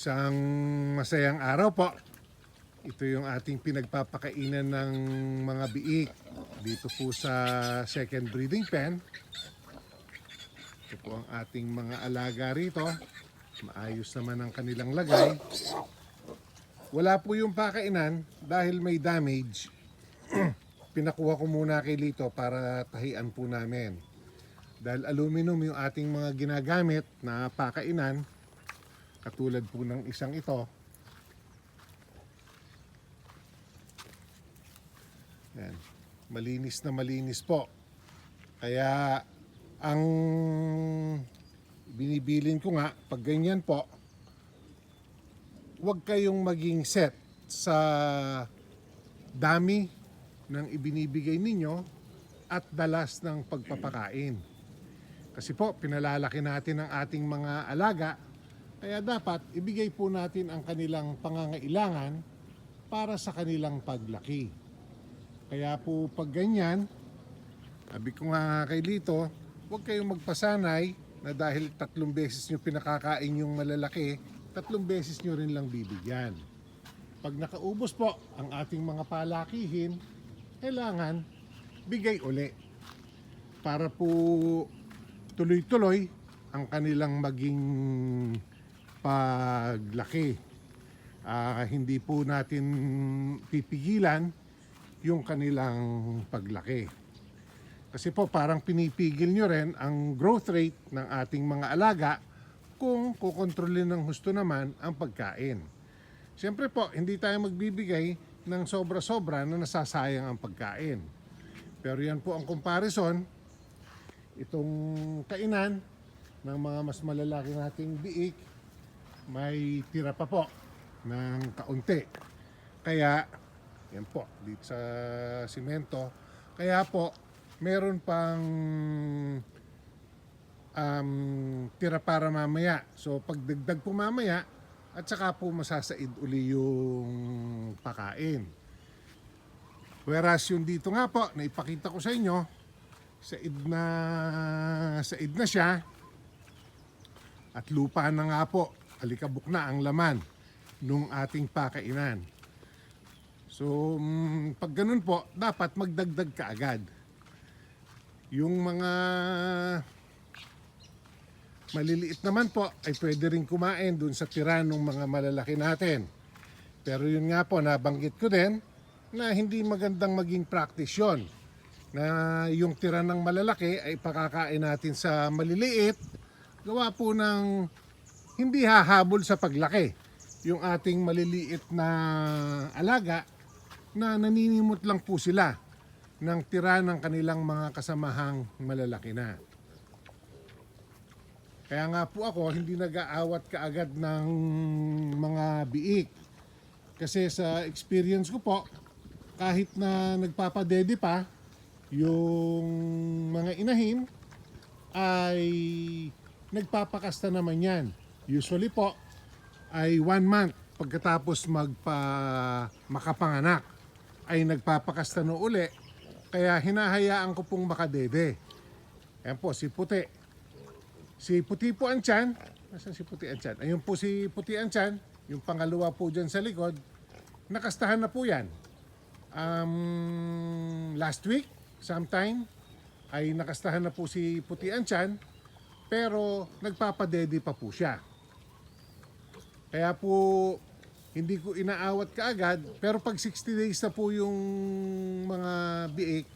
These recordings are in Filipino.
Isang masayang araw po. Ito yung ating pinagpapakainan ng mga biik dito po sa second breeding pen. Ito po ang ating mga alaga rito. Maayos naman ang kanilang lagay. Wala po yung pakainan dahil may damage. Pinakuha ko muna kay Lito para tahian po namin. Dahil aluminum yung ating mga ginagamit na pakainan, katulad po ng isang ito. Yan. Malinis na malinis po. Kaya ang binibilin ko nga, pag ganyan po, huwag kayong maging set sa dami ng ibinibigay ninyo at dalas ng pagpapakain. Kasi po, pinalalaki natin ang ating mga alaga, kaya dapat ibigay po natin ang kanilang pangangailangan para sa kanilang paglaki. Kaya po pag ganyan, sabi ko nga kay Lito, huwag kayong magpasanay na dahil tatlong beses nyo pinakakain yung malalaki, tatlong beses nyo rin lang bibigyan. Pag nakaubos po ang ating mga palakihin, kailangan bigay uli para po tuloy-tuloy ang kanilang maging paglaki. Ah, hindi po natin pipigilan yung kanilang paglaki. Kasi po parang pinipigil nyo rin ang growth rate ng ating mga alaga kung kukontrolin ng husto naman ang pagkain. Siyempre po, hindi tayo magbibigay ng sobra-sobra na nasasayang ang pagkain. Pero yan po ang comparison, itong kainan ng mga mas malalaki nating biik, may tira pa po ng kaunti. Kaya, yan po, dito sa simento, kaya po, meron pang um, tira para mamaya. So pagdagdag po mamaya, at saka po masasaid uli yung pakain. Whereas yung dito nga po, na ipakita ko sa inyo, said na, said na siya, at lupa na nga po, alikabok na ang laman nung ating pakainan. So, mm, pag ganun po, dapat magdagdag ka agad. Yung mga maliliit naman po ay pwede rin kumain dun sa tira ng mga malalaki natin. Pero yun nga po, nabanggit ko din na hindi magandang maging practice yun. Na yung tira ng malalaki ay pakakain natin sa maliliit, gawa po ng hindi hahabol sa paglaki. Yung ating maliliit na alaga na naninimot lang po sila ng tira ng kanilang mga kasamahang malalaki na. Kaya nga po ako hindi nag-aawat kaagad ng mga biik. Kasi sa experience ko po, kahit na nagpapadede pa, yung mga inahin ay nagpapakasta naman yan. Usually po ay one month pagkatapos magpa makapanganak ay nagpapakasta no uli. Kaya hinahayaan ko pong makadede. Yan po, si Puti. Si Puti po ang tiyan. Nasaan si Puti ang tiyan? Ayun po si Puti ang tiyan. Yung pangalawa po dyan sa likod. Nakastahan na po yan. Um, last week, sometime, ay nakastahan na po si Puti ang tiyan. Pero nagpapadede pa po siya. Kaya po, hindi ko inaawat kaagad. Pero pag 60 days na po yung mga biik,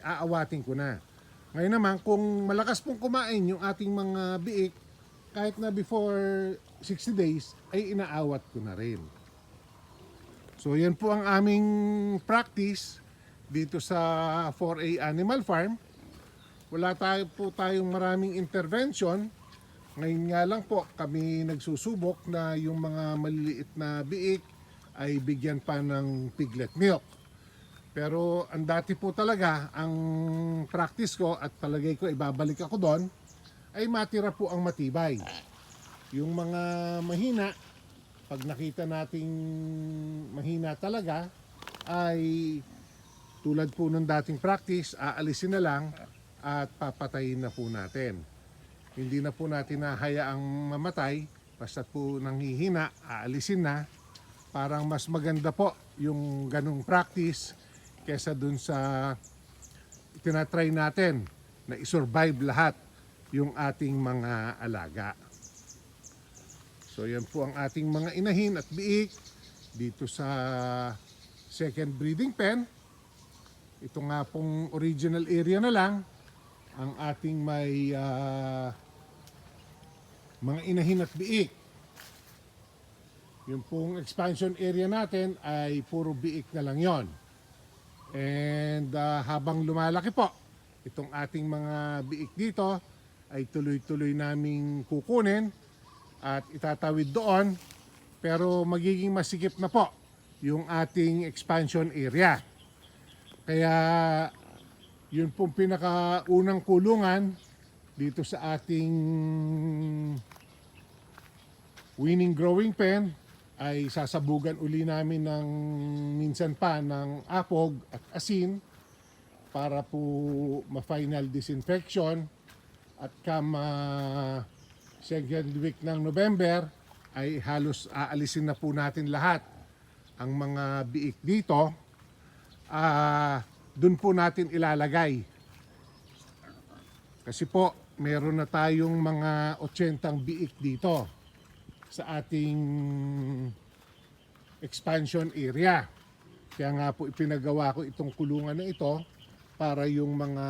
aawatin ko na. Ngayon naman, kung malakas pong kumain yung ating mga biik, kahit na before 60 days, ay inaawat ko na rin. So yan po ang aming practice dito sa 4A Animal Farm. Wala tayo po tayong maraming intervention. Ngayon nga lang po kami nagsusubok na yung mga maliliit na biik ay bigyan pa ng piglet milk. Pero ang dati po talaga, ang practice ko at talagay ko ibabalik ako doon, ay matira po ang matibay. Yung mga mahina, pag nakita nating mahina talaga, ay tulad po ng dating practice, aalisin na lang at papatayin na po natin. Hindi na po natin nahayaang mamatay Basta po nanghihina, aalisin na. Parang mas maganda po yung ganong practice kesa dun sa tinatry natin na isurvive lahat yung ating mga alaga. So yan po ang ating mga inahin at biik dito sa second breeding pen. Ito nga pong original area na lang ang ating may ah, mga inahin at biik. Yung pong expansion area natin ay puro biik na lang yon. And ah, habang lumalaki po, itong ating mga biik dito ay tuloy-tuloy naming kukunin at itatawid doon pero magiging masikip na po yung ating expansion area. Kaya yun pong pinakaunang kulungan dito sa ating winning growing pen ay sasabugan uli namin ng minsan pa ng apog at asin para po ma-final disinfection. At kama second week ng November ay halos aalisin na po natin lahat ang mga biik dito. Ah doon po natin ilalagay. Kasi po meron na tayong mga 80 biik dito sa ating expansion area. Kaya nga po ipinagawa ko itong kulungan na ito para yung mga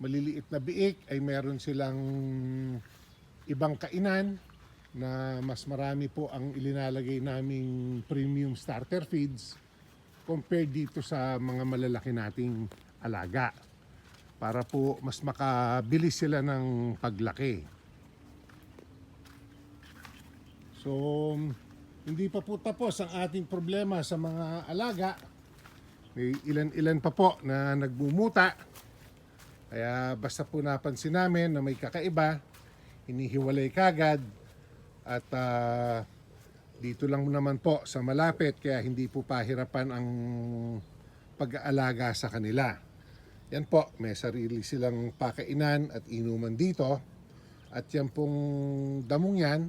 maliliit na biik ay meron silang ibang kainan na mas marami po ang ilinalagay naming premium starter feeds compared dito sa mga malalaki nating alaga para po mas makabilis sila ng paglaki. So, hindi pa po tapos ang ating problema sa mga alaga. May ilan-ilan pa po na nagbumuta. Kaya basta po napansin namin na may kakaiba, hinihiwalay kagad at ah, dito lang naman po sa malapit kaya hindi po pahirapan ang pag-aalaga sa kanila. Yan po, may sarili silang pakainan at inuman dito. At yan pong damong yan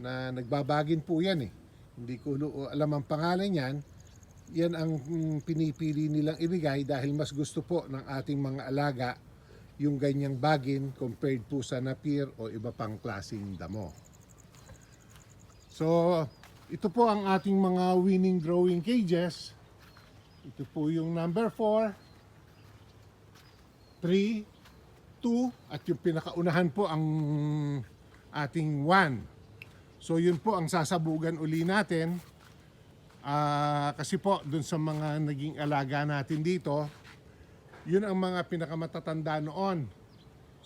na nagbabagin po yan eh. Hindi ko alam ang pangalan yan. Yan ang mm, pinipili nilang ibigay dahil mas gusto po ng ating mga alaga yung ganyang bagin compared po sa napir o iba pang klaseng damo. So, ito po ang ating mga winning growing cages. Ito po yung number 4, 3, 2, at yung pinakaunahan po ang ating 1. So, yun po ang sasabugan uli natin. Ah, kasi po, dun sa mga naging alaga natin dito, yun ang mga pinakamatatanda noon.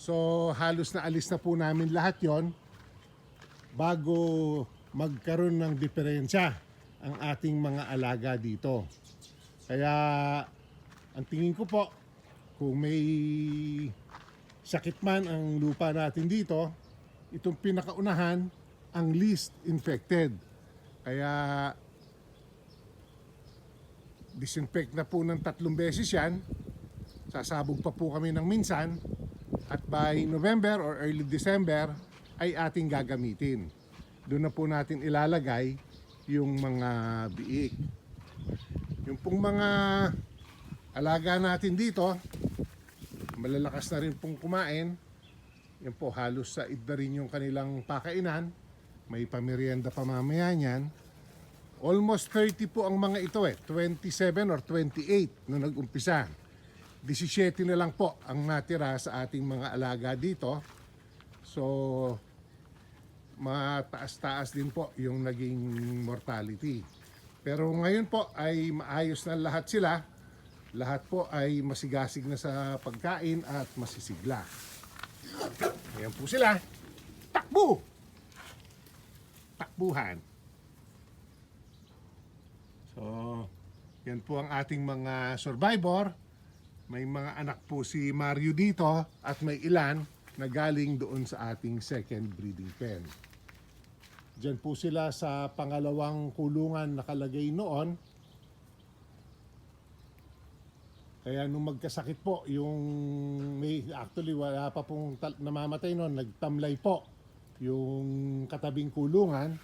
So halos na alis na po namin lahat yon bago magkaroon ng diferensya ang ating mga alaga dito. Kaya ang tingin ko po, kung may sakit man ang lupa natin dito, itong pinakaunahan ang least infected. Kaya disinfect na po ng tatlong beses yan Sasabog pa po kami ng minsan at by November or early December ay ating gagamitin. Doon na po natin ilalagay yung mga biik. Yung pong mga alaga natin dito, malalakas na rin pong kumain. Yan po, halos sa id na rin yung kanilang pakainan. May pamerienda pa mamaya niyan. Almost 30 po ang mga ito eh. 27 or 28 nung nag-umpisa. 17 na lang po ang natira sa ating mga alaga dito. So, mataas-taas din po yung naging mortality. Pero ngayon po ay maayos na lahat sila. Lahat po ay masigasig na sa pagkain at masisigla. Ayan po sila. Takbo! Takbuhan. So, yan po ang ating mga survivor. May mga anak po si Mario dito at may ilan na galing doon sa ating second breeding pen. Diyan po sila sa pangalawang kulungan nakalagay noon. Kaya nung magkasakit po, yung may actually wala pa pong namamatay noon, nagtamlay po yung katabing kulungan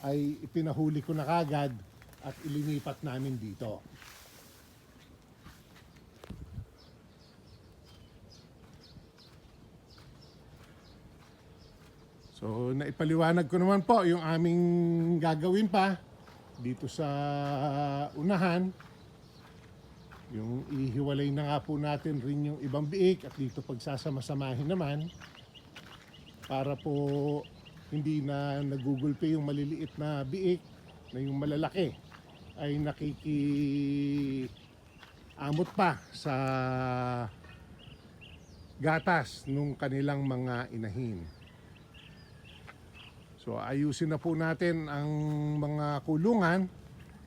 ay ipinahuli ko na kagad at ilinipat namin dito. So, naipaliwanag ko naman po yung aming gagawin pa dito sa unahan. Yung ihiwalay na nga po natin rin yung ibang biik at dito pagsasama-samahin naman para po hindi na nagugulpi yung maliliit na biik na yung malalaki ay nakiki amot pa sa gatas nung kanilang mga inahin. So ayusin na po natin ang mga kulungan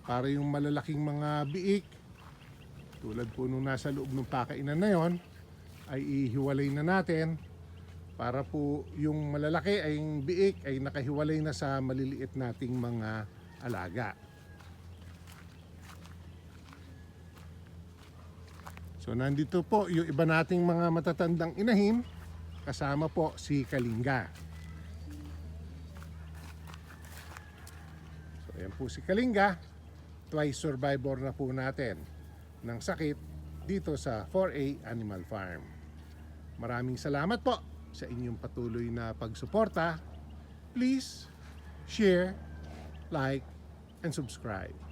para yung malalaking mga biik tulad po nung nasa loob ng pakainan na yon ay ihiwalay na natin para po yung malalaki ay yung biik ay nakahiwalay na sa maliliit nating mga alaga. So nandito po yung iba nating mga matatandang inahin kasama po si Kalinga. So ayan po si Kalinga, twice survivor na po natin ng sakit dito sa 4A Animal Farm. Maraming salamat po sa inyong patuloy na pagsuporta. Please share, like, and subscribe.